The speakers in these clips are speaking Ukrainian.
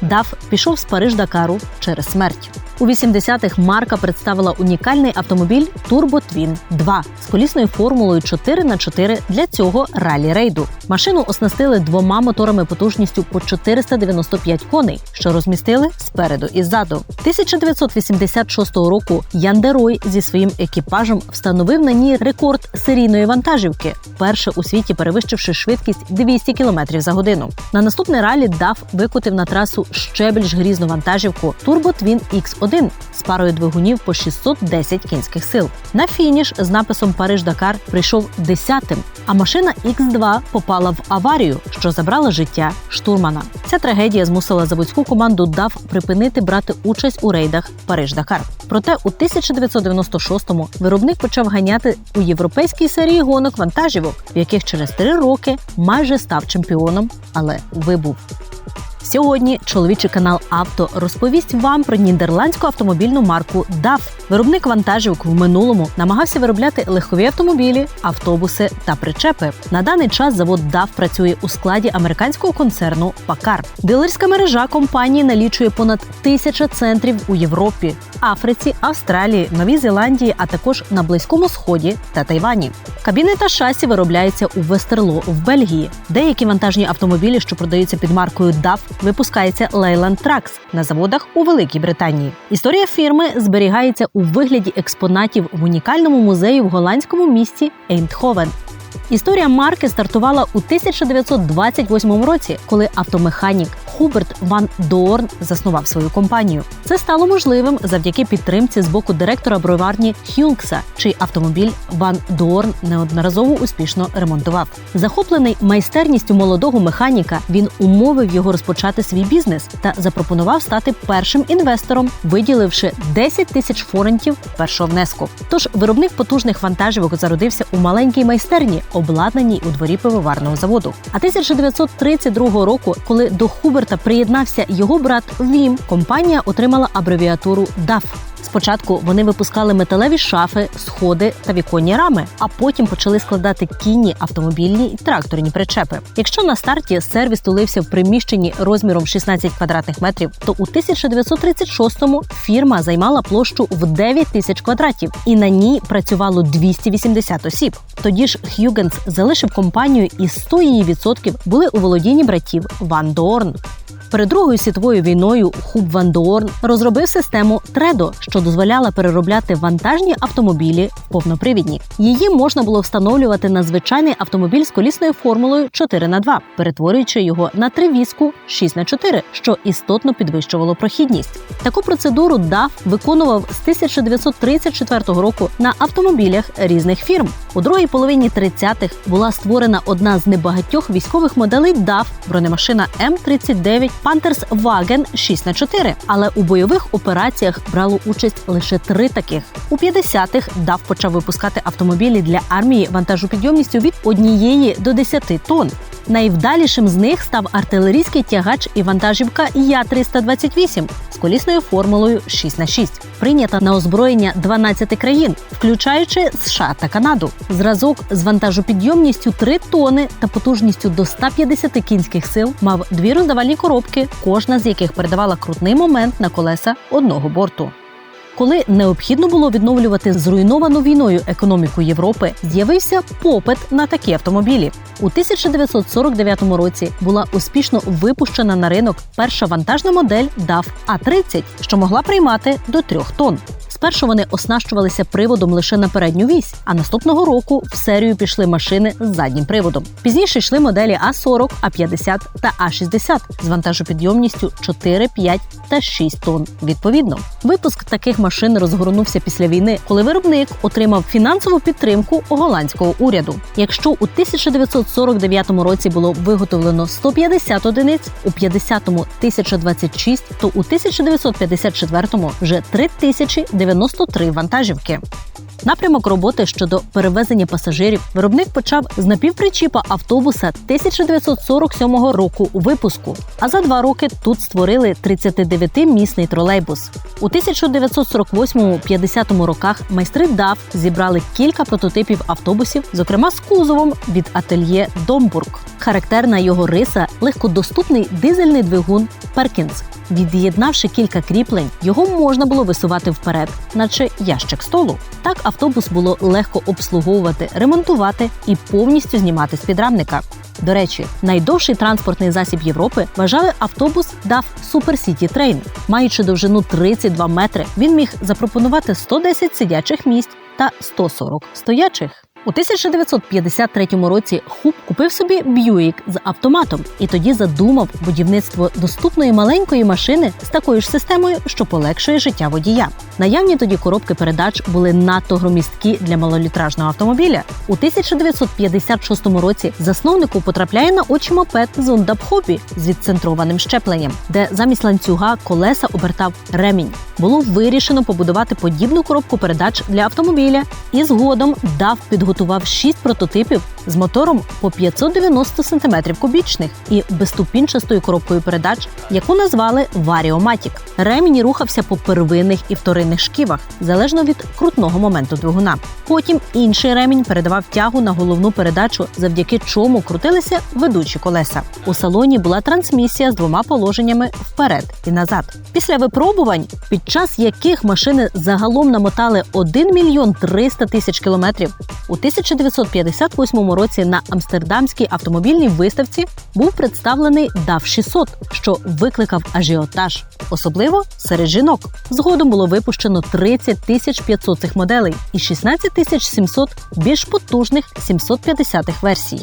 Дав пішов з Париж Дакару через смерть. У 80-х марка представила унікальний автомобіль Turbo Twin 2 з колісною формулою 4 х 4 для цього ралі рейду. Машину оснастили двома моторами потужністю по 495 коней, що розмістили спереду і ззаду. 1986 року Ян Дерой зі своїм екіпажем встановив на ній рекорд серійної вантажівки, перше у світі перевищивши швидкість 200 км за годину. На наступне ралі дав викотив на трасу ще більш грізну вантажівку Turbo Twin X1 з парою двигунів по 610 кінських сил. На фініш з написом Париж Дакар прийшов десятим, а машина X2 попала в аварію, що забрала життя штурмана. Ця трагедія змусила заводську команду DAF припинити брати участь у рейдах Париж Дакар. Проте у 1996-му виробник почав ганяти у європейській серії гонок вантажівок, в яких через три роки майже став чемпіоном, але вибув. Сьогодні чоловічий канал Авто розповість вам про нідерландську автомобільну марку DAF. Виробник вантажівок в минулому намагався виробляти легкові автомобілі, автобуси та причепи. На даний час завод DAF працює у складі американського концерну Пакар. Дилерська мережа компанії налічує понад тисяча центрів у Європі, Африці, Австралії, Новій Зеландії, а також на Близькому Сході та Тайвані. Кабіни та шасі виробляються у Вестерло в Бельгії. Деякі вантажні автомобілі, що продаються під маркою DAF, випускається Leyland Trucks на заводах у Великій Британії. Історія фірми зберігається у вигляді експонатів в унікальному музеї в голландському місті Ейндховен. Історія марки стартувала у 1928 році, коли автомеханік Хуберт Ван Доорн заснував свою компанію. Це стало можливим завдяки підтримці з боку директора броварні Хюнкса, чий автомобіль Ван Доорн неодноразово успішно ремонтував. Захоплений майстерністю молодого механіка, він умовив його розпочати свій бізнес та запропонував стати першим інвестором, виділивши 10 тисяч форентів першого внеску. Тож виробник потужних вантажівок зародився у маленькій майстерні, обладнаній у дворі пивоварного заводу. А 1932 року, коли до Хуберта приєднався його брат Вім, компанія отримала абревіатуру DAF. Спочатку вони випускали металеві шафи, сходи та віконні рами, а потім почали складати кінні, автомобільні і тракторні причепи. Якщо на старті сервіс тулився в приміщенні розміром 16 квадратних метрів, то у 1936-му фірма займала площу в 9 тисяч квадратів, і на ній працювало 280 осіб. Тоді ж Х'югенс залишив компанію, і 100 її відсотків були у володінні братів Ван Доорн. Перед Другою світовою війною Хуб Ван Доорн розробив систему Тредо, що дозволяла переробляти вантажні автомобілі в повнопривідні. Її можна було встановлювати на звичайний автомобіль з колісною формулою 4 на 2 перетворюючи його на тривіску 6 на 4 що істотно підвищувало прохідність. Таку процедуру DAF виконував з 1934 року на автомобілях різних фірм. У другій половині 30-х була створена одна з небагатьох військових моделей DAF – бронемашина М39 Panthers Ваген 6 на 4 але у бойових операціях брало участь лише три таких. У 50-х даф почав випускати автомобілі для армії вантажопідйомністю від однієї до 10 тонн. Найвдалішим з них став артилерійський тягач і вантажівка Я-328 з колісною формулою 6 на 6 прийнята на озброєння 12 країн, включаючи США та Канаду. Зразок з вантажопідйомністю 3 тони та потужністю до 150 кінських сил мав дві роздавальні коробки, кожна з яких передавала крутний момент на колеса одного борту. Коли необхідно було відновлювати зруйновану війною економіку Європи, з'явився попит на такі автомобілі. У 1949 році була успішно випущена на ринок перша вантажна модель DAF A30, що могла приймати до трьох тонн. Спершу вони оснащувалися приводом лише на передню вісь, а наступного року в серію пішли машини з заднім приводом. Пізніше йшли моделі А40, А50 та А60 з вантажопідйомністю 4, 5 та 6 тонн. Відповідно, випуск таких машин розгорнувся після війни, коли виробник отримав фінансову підтримку голландського уряду. Якщо у 1949 році було виготовлено 150 одиниць, у 50-му – 1026, то у 1954-му вже 3093 вантажівки. Напрямок роботи щодо перевезення пасажирів виробник почав з напівпричіпа автобуса 1947 року у випуску. А за два роки тут створили 39-місний тролейбус. У 1948-50 роках майстри DAF зібрали кілька прототипів автобусів, зокрема з кузовом від ательє Домбург. Характерна його риса легкодоступний дизельний двигун Перкінс. Від'єднавши кілька кріплень, його можна було висувати вперед, наче ящик столу. Так автобус було легко обслуговувати, ремонтувати і повністю знімати з підрамника. До речі, найдовший транспортний засіб Європи вважали автобус Super City Train. Маючи довжину 32 метри, він міг запропонувати 110 сидячих місць та 140 стоячих. У 1953 році Хуб купив собі Б'юїк з автоматом і тоді задумав будівництво доступної маленької машини з такою ж системою, що полегшує життя водія. Наявні тоді коробки передач були надто громісткі для малолітражного автомобіля. У 1956 році засновнику потрапляє на очі мопед Zundab Hobby з відцентрованим щепленням, де замість ланцюга колеса обертав ремінь. Було вирішено побудувати подібну коробку передач для автомобіля, і згодом дав підготував шість прототипів з мотором по 590 см кубічних і безступінчастою коробкою передач, яку назвали Варіоматік. Ремінь рухався по первинних і вторинних шківах, залежно від крутного моменту двигуна. Потім інший ремінь передавав тягу на головну передачу, завдяки чому крутилися ведучі колеса. У салоні була трансмісія з двома положеннями вперед і назад. Після випробувань, під час яких машини загалом намотали 1 мільйон 300 тисяч кілометрів, у 1958 році на Амстердамській автомобільній виставці був представлений DAF 600, що викликав ажіотаж, особливо серед жінок. Згодом було випущено 30 тисяч 500 цих моделей і 16 тисяч 700 більш потужних 750-х версій.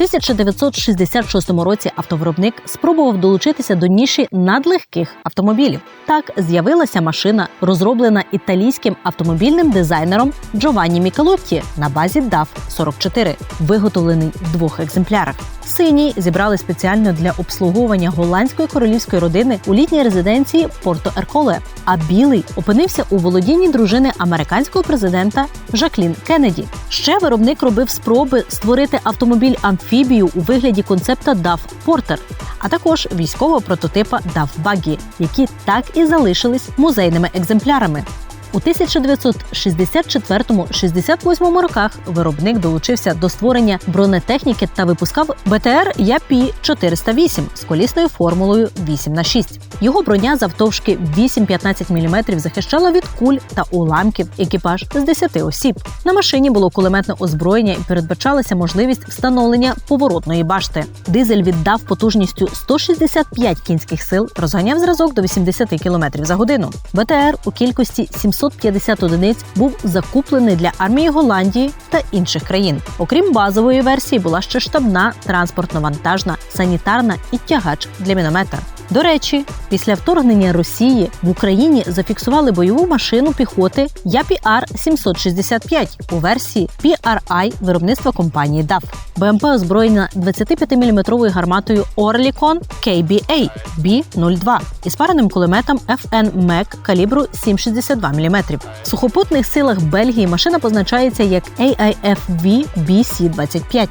У 1966 році автовиробник спробував долучитися до ніші надлегких автомобілів. Так з'явилася машина, розроблена італійським автомобільним дизайнером Джованні Мікелотті на базі DAF 44, виготовлений в двох екземплярах. Синій зібрали спеціально для обслуговування голландської королівської родини у літній резиденції Порто Ерколе. А білий опинився у володінні дружини американського президента Жаклін Кеннеді. Ще виробник робив спроби створити автомобіль амфібію у вигляді концепта DAF Porter, а також військового прототипа DAF Buggy, які так і залишились музейними екземплярами. У 1964-68 роках виробник долучився до створення бронетехніки та випускав БТР Япі 408 з колісною формулою 8 на 6 Його броня завтовшки 8-15 мм захищала від куль та уламків екіпаж з 10 осіб. На машині було кулеметне озброєння і передбачалася можливість встановлення поворотної башти. Дизель віддав потужністю 165 кінських сил, розганяв зразок до 80 км за годину. БТР у кількості 700 750 одиниць був закуплений для армії Голландії та інших країн. Окрім базової версії, була ще штабна, транспортно-вантажна, санітарна і тягач для міномета. До речі, після вторгнення Росії в Україні зафіксували бойову машину піхоти Япі-Ар 765 у версії PRI виробництва компанії DAF. БМП озброєна 25-мм гарматою Oerlikon KBA B02 із пареним кулеметом FN MEC калібру 7,62 мм. В сухопутних силах Бельгії машина позначається як AIFV BC-25.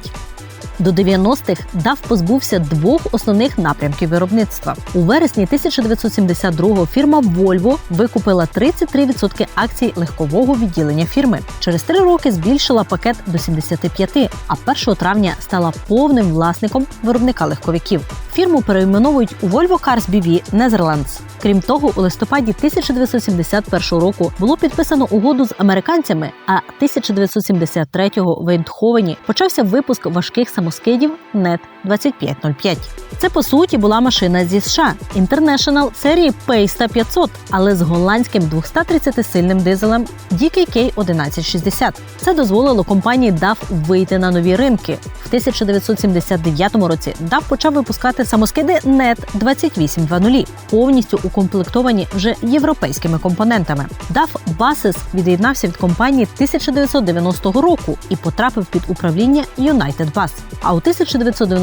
До 90-х DAF позбувся двох основних напрямків виробництва. У вересні 1972-го фірма Volvo викупила 33% акцій легкового відділення фірми. Через три роки збільшила пакет до 75%, а 1 травня стала повним власником виробника легковиків. Фірму перейменовують у Volvo Cars BV Netherlands. Крім того, у листопаді 1971 року було підписано угоду з американцями, а 1973-го в Ейндховені почався випуск важких самоскидів NET 2505. Це по суті була машина зі США International серії Pace 500, але з голландським 230-сильним дизелем DKK 1160. Це дозволило компанії DAF вийти на нові ринки. В 1979 році DAF почав випускати самоскиди NET 2820, повністю укомплектовані вже європейськими компонентами. DAF Basis від'єднався від компанії 1990 року і потрапив під управління United Bus. А у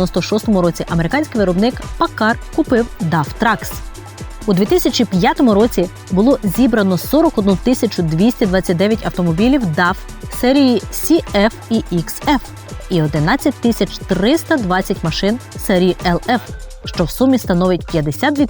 1996 році американський виробник Packard купив DAF Trax. У 2005 році було зібрано 41 229 автомобілів DAF серії CF і XF і 11 320 машин серії LF, що в сумі становить 52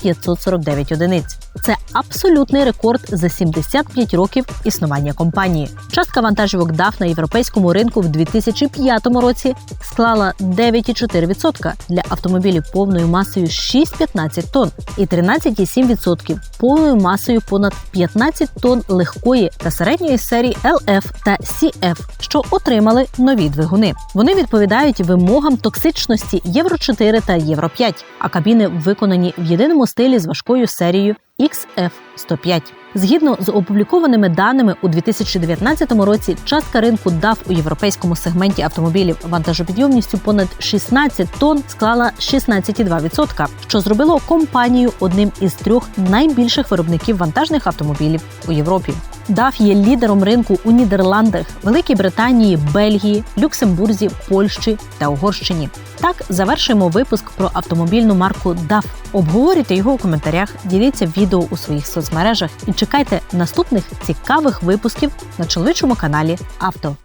549 одиниць. Це абсолютний рекорд за 75 років існування компанії. Частка вантажівок DAF на європейському ринку в 2005 році склала 9,4% для автомобілів повною масою 6,15 тонн і 13,7% повною масою понад 15 тонн легкої та середньої серії LF та CF, що отримали нові двигуни. Вони відповідають вимогам токсичності Євро 4 та Євро 5, а кабіни виконані в єдиному стилі з важкою серією XF105. Згідно з опублікованими даними у 2019 році, частка ринку DAF у європейському сегменті автомобілів вантажопідйомністю понад 16 тонн склала 16,2%, що зробило компанію одним із трьох найбільших виробників вантажних автомобілів у Європі. DAF є лідером ринку у Нідерландах, Великій Британії, Бельгії, Люксембурзі, Польщі та Угорщині. Так завершуємо випуск про автомобільну марку DAF. Обговорюйте його у коментарях, діліться відео у своїх соцмережах і чекайте наступних цікавих випусків на чоловічому каналі Авто.